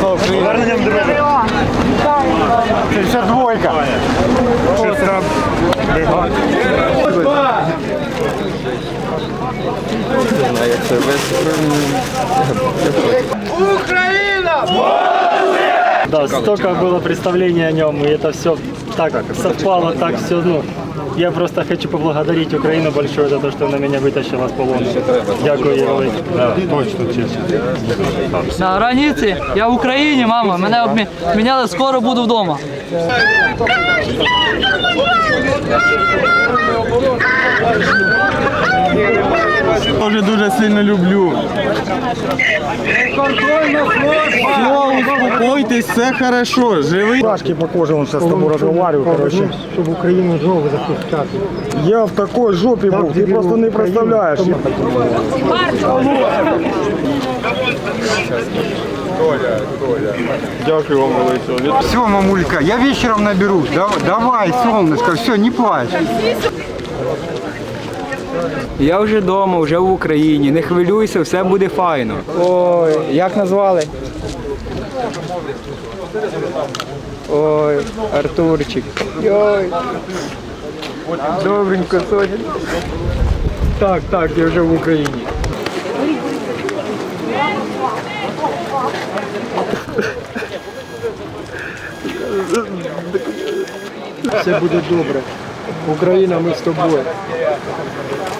слава Україні! 62-ка. Украина! Да, столько было представлений о нем, и это все так совпало, так все, ну, я просто хочу поблагодарить Украину большое за то, что она меня вытащила с полона. Дякую, їй велике. На границі, я в Україні, мама, мене обміняли, скоро буду вдома. Тоже дуже сильно люблю. Все, успокойтесь, все хорошо, живий. Пашки по коже, он сейчас с тобой разговариваю, короче. Чтобы Украину жопу запускать. Я в такой жопі був, ти просто не представляєш. Дякую вам велике. Все, мамулька, я вечером наберусь. Да- Давай, солнышко, все, не плачь. Я вже вдома, вже в Україні. Не хвилюйся, все буде файно. Ой, як назвали? Ой, Артурчик. Ой. Добренько, Соня. Так, так, я вже в Україні. Все буде добре. Україна, ми з тобою.